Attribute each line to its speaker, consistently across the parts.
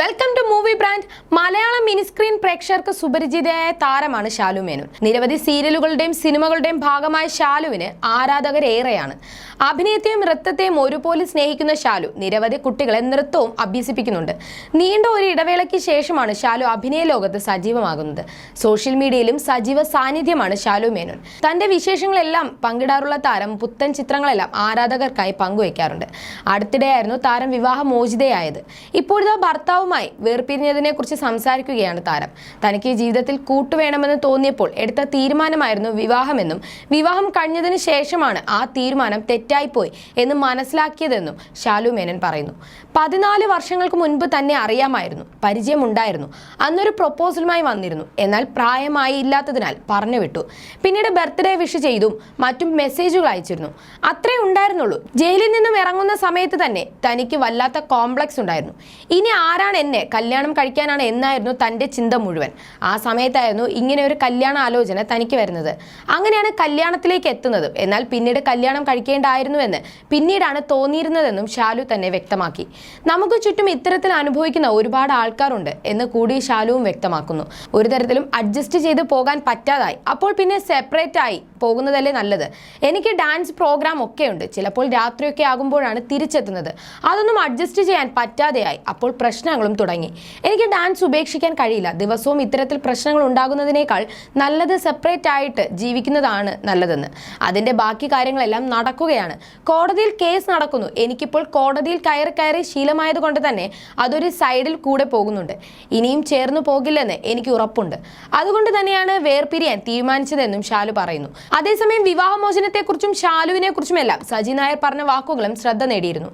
Speaker 1: Welcome to movie brand Malayalam miniscreen പ്രേക്ഷകർക്ക് സുപരിചിതയായ താരമാണ് ശാലു മേനോൻ. നിരവധി സീരിയലുകളുടെയും സിനിമകളുടെയും ഭാഗമായ ശാലുവിന് ആരാധകരേറെയാണ്. അഭിനയത്തെയും നൃത്തത്തെയും ഒരുപോലെ സ്നേഹിക്കുന്ന ഷാലു നിരവധി കുട്ടികളെ നൃത്തവും അഭ്യസിപ്പിക്കുന്നുണ്ട്. നീണ്ട ഒരു ഇടവേളയ്ക്ക് ശേഷമാണ് ഷാലു അഭിനയ ലോകത്ത് സജീവമാകുന്നത്. സോഷ്യൽ മീഡിയയിലും സജീവ സാന്നിധ്യമാണ് ഷാലു മേനോൻ. തന്റെ വിശേഷങ്ങളെല്ലാം പങ്കിടാറുള്ള താരം പുത്തൻ ചിത്രങ്ങളെല്ലാം ആരാധകർക്കായി പങ്കുവയ്ക്കാറുണ്ട്. അടുത്തിടെയായിരുന്നു താരം വിവാഹമോചിതയായത് ഇപ്പോഴത്തെ ഭർത്താവുമായി വേർപിരിഞ്ഞതിനെ കുറിച്ച് സംസാരിക്കുകയാണ് താരം. തനിക്ക് ജീവിതത്തിൽ കൂട്ടുവേണമെന്ന് തോന്നിയപ്പോൾ എടുത്ത തീരുമാനമായിരുന്നു വിവാഹമെന്നും വിവാഹം കഴിഞ്ഞതിന് ശേഷമാണ് ആ തീരുമാനം തെറ്റായിപ്പോയി എന്ന് മനസ്സിലാക്കിയതെന്നും ഷാലു മേനൻ പറയുന്നു. പതിനാല് വർഷങ്ങൾക്ക് മുൻപ് തന്നെ അറിയാമായിരുന്നു പരിചയമുണ്ടായിരുന്നു അന്നൊരു പ്രൊപ്പോസലുമായി വന്നിരുന്നു. എന്നാൽ പ്രായമായി ഇല്ലാത്തതിനാൽ പറഞ്ഞു വിട്ടു പിന്നീട് ബർത്ത്ഡേ വിഷ് ചെയ്തും മറ്റും മെസ്സേജുകൾ അയച്ചിരുന്നു. അത്രേ ഉണ്ടായിരുന്നുള്ളൂ. ജയിലിൽ നിന്നും ഇറങ്ങുന്ന സമയത്ത് തന്നെ തനിക്ക് വല്ലാത്ത കോംപ്ലക്സ് ഉണ്ടായിരുന്നു. ഇനി ആരാണ് എന്നെ കല്യാണം കഴിക്കാനാണ് എന്നായിരുന്നു തന്റെ ചിന്ത മുഴുവൻ. ആ സമയത്തായിരുന്നു ഇങ്ങനെ ഒരു കല്യാണ ആലോചന തനിക്ക് വരുന്നത്. അങ്ങനെയാണ് കല്യാണത്തിലേക്ക് എത്തുന്നത്. എന്നാൽ പിന്നീട് കല്യാണം കഴിക്കേണ്ടായിരുന്നുവെന്ന് പിന്നീടാണ് തോന്നിയിരുന്നതെന്നും ഷാലു തന്നെ വ്യക്തമാക്കി. നമുക്ക് ചുറ്റും ഇത്തരത്തിൽ അനുഭവിക്കുന്ന ഒരുപാട് ആൾക്കാരുണ്ട് എന്ന് കൂടി ഷാലുവും വ്യക്തമാക്കുന്നു. ഒരു തരത്തിലും അഡ്ജസ്റ്റ് ചെയ്ത് പോകാൻ പറ്റാതായി. അപ്പോൾ പിന്നെ സെപ്പറേറ്റ് ആയി പോകുന്നതല്ലേ നല്ലത്? എനിക്ക് ഡാൻസ് പ്രോഗ്രാം ഒക്കെ ഉണ്ട് ചിലപ്പോൾ രാത്രിയൊക്കെ ആകുമ്പോഴാണ് തിരിച്ചെത്തുന്നത്. അതൊന്നും അഡ്ജസ്റ്റ് ചെയ്യാൻ പറ്റാതെയായി. അപ്പോൾ പ്രശ്നങ്ങളും തുടങ്ങി. എനിക്ക് ഡാൻസ് ഉപേക്ഷിക്കാൻ കഴിയില്ല. ദിവസവും ഇത്തരത്തിൽ പ്രശ്നങ്ങൾ ഉണ്ടാകുന്നതിനേക്കാൾ നല്ലത് സെപ്പറേറ്റ് ആയിട്ട് ജീവിക്കുന്നതാണ് നല്ലതെന്ന്. അതിന്റെ ബാക്കി കാര്യങ്ങളെല്ലാം നടക്കുകയാണ്. കോടതിയിൽ കേസ് നടക്കുന്നു. എനിക്കിപ്പോൾ കോടതിയിൽ കയറി കയറി ശീലമായത് കൊണ്ട് തന്നെ അതൊരു സൈഡിൽ കൂടെ പോകുന്നുണ്ട്. ഇനിയും ചേർന്നു പോകില്ലെന്ന് എനിക്ക് ഉറപ്പുണ്ട്. അതുകൊണ്ട് തന്നെയാണ് വേർപിരിയാൻ തീരുമാനിച്ചതെന്നും ഷാലു പറയുന്നു. അതേസമയം വിവാഹമോചനത്തെക്കുറിച്ചും ഷാലുവിനെ കുറിച്ചുമെല്ലാം സജി നായർ പറഞ്ഞ വാക്കുകളും ശ്രദ്ധ നേടിയിരുന്നു.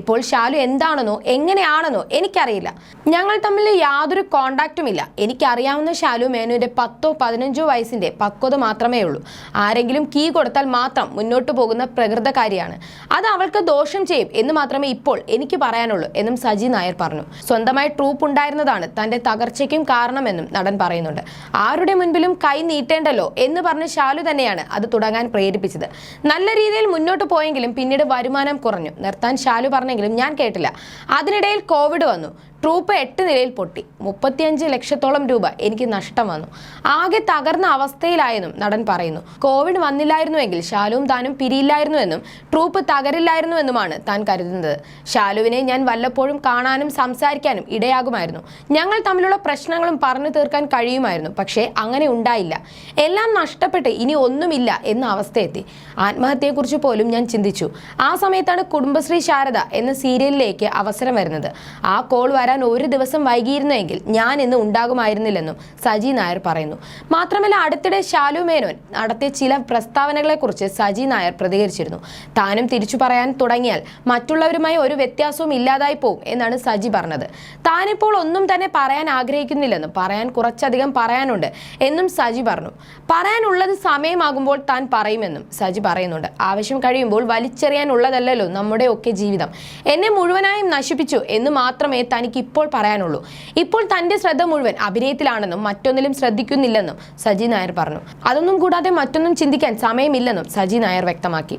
Speaker 1: ഇപ്പോൾ ഷാലു എന്താണെന്നോ എങ്ങനെയാണെന്നോ എനിക്കറിയില്ല. ഞങ്ങൾ തമ്മിൽ യാതൊരു കോണ്ടാക്റ്റും ഇല്ല എനിക്കറിയാവുന്ന ഷാലു മേനുവിന്റെ പത്തോ പതിനഞ്ചോ വയസ്സിന്റെ പക്വത മാത്രമേ ഉള്ളൂ ആരെങ്കിലും കീ കൊടുത്താൽ മാത്രം മുന്നോട്ട് പോകുന്ന പ്രകൃതക്കാരിയാണ് അത് അവൾക്ക് ദോഷം ചെയ്യും എന്ന് മാത്രമേ ഇപ്പോൾ എനിക്ക് പറയാനുള്ളൂ എന്നും സജി നായർ പറഞ്ഞു. സ്വന്തമായി ട്രൂപ്പ് ഉണ്ടായിരുന്നതാണ് തന്റെ തകർച്ചയ്ക്കും കാരണമെന്നും നടൻ പറയുന്നുണ്ട്. ആരുടെ മുൻപിലും കൈ നീട്ടേണ്ടല്ലോ എന്ന് പറഞ്ഞ് ശാലു തന്നെയാണ് അത് തുടങ്ങാൻ പ്രേരിപ്പിച്ചത്. നല്ല രീതിയിൽ മുന്നോട്ട് പോയെങ്കിലും പിന്നീട് വരുമാനം കുറഞ്ഞു. നിർത്താൻ ശാലു പറഞ്ഞെങ്കിലും ഞാൻ കേട്ടില്ല. അതിനിടയിൽ കോവിഡ് വന്നു. ട്രൂപ്പ് എട്ട് നിലയിൽ പൊട്ടി. മുപ്പത്തിയഞ്ച് ലക്ഷത്തോളം രൂപ എനിക്ക് നഷ്ടം വന്നു. ആകെ തകർന്ന അവസ്ഥയിലായെന്നും നടൻ പറയുന്നു. കോവിഡ് വന്നില്ലായിരുന്നുവെങ്കിൽ ശാലുവും താനും പിരിയില്ലായിരുന്നുവെന്നും ട്രൂപ്പ് തകരില്ലായിരുന്നുവെന്നുമാണ് താൻ കരുതുന്നത്. ഷാലുവിനെ ഞാൻ വല്ലപ്പോഴും കാണാനും സംസാരിക്കാനും ഇടയാകുമായിരുന്നു. ഞങ്ങൾ തമ്മിലുള്ള പ്രശ്നങ്ങളും പറഞ്ഞു തീർക്കാൻ കഴിയുമായിരുന്നു. പക്ഷേ അങ്ങനെ ഉണ്ടായില്ല. എല്ലാം നഷ്ടപ്പെട്ട് ഇനി ഒന്നുമില്ല എന്ന അവസ്ഥയെത്തി. ആത്മഹത്യയെക്കുറിച്ച് പോലും ഞാൻ ചിന്തിച്ചു. ആ സമയത്താണ് കുടുംബശ്രീ ശാരദ എന്ന സീരിയലിലേക്ക് അവസരം വരുന്നത്. ആ കോൾ വരാൻ ഒരു ദിവസം വൈകിയിരുന്നെങ്കിൽ ഞാൻ ഇന്ന് ഉണ്ടാകുമായിരുന്നില്ലെന്നും സജി നായർ പറയുന്നു. മാത്രമല്ല അടുത്തിടെ ശാലു മേനോൻ നടത്തിയ ചില പ്രസ്താവനകളെക്കുറിച്ച് സജി നായർ പ്രതികരിച്ചിരുന്നു. താനും തിരിച്ചു പറയാൻ തുടങ്ങിയാൽ മറ്റുള്ളവരുമായി ഒരു വ്യത്യാസവും ഇല്ലാതായി പോകും എന്നാണ് സജി പറഞ്ഞത്. താനിപ്പോൾ ഒന്നും തന്നെ പറയാൻ ആഗ്രഹിക്കുന്നില്ലെന്നും പറയാൻ കുറച്ചധികം പറയാനുണ്ട് എന്നും സജി പറഞ്ഞു. പറയാനുള്ളത് സമയമാകുമ്പോൾ താൻ പറയുമെന്നും സജി പറയുന്നുണ്ട്. ആവശ്യം കഴിയുമ്പോൾ വലിച്ചെറിയാനുള്ളതല്ലോ നമ്മുടെ ഒക്കെ ജീവിതം. എന്നെ മുഴുവനായും നശിപ്പിച്ചു എന്ന് മാത്രമേ തനിക്ക് ഇപ്പോൾ പറയാനുള്ളൂ. ഇപ്പോൾ തന്റെ ശ്രദ്ധ മുഴുവൻ അഭിനയത്തിലാണെന്നും മറ്റൊന്നിലും ശ്രദ്ധിക്കുന്നില്ലെന്നും സജി നായർ പറഞ്ഞു. അതൊന്നും കൂടാതെ മറ്റൊന്നും ചിന്തിക്കാൻ സമയമില്ലെന്നും സജി നായർ വ്യക്തമാക്കി.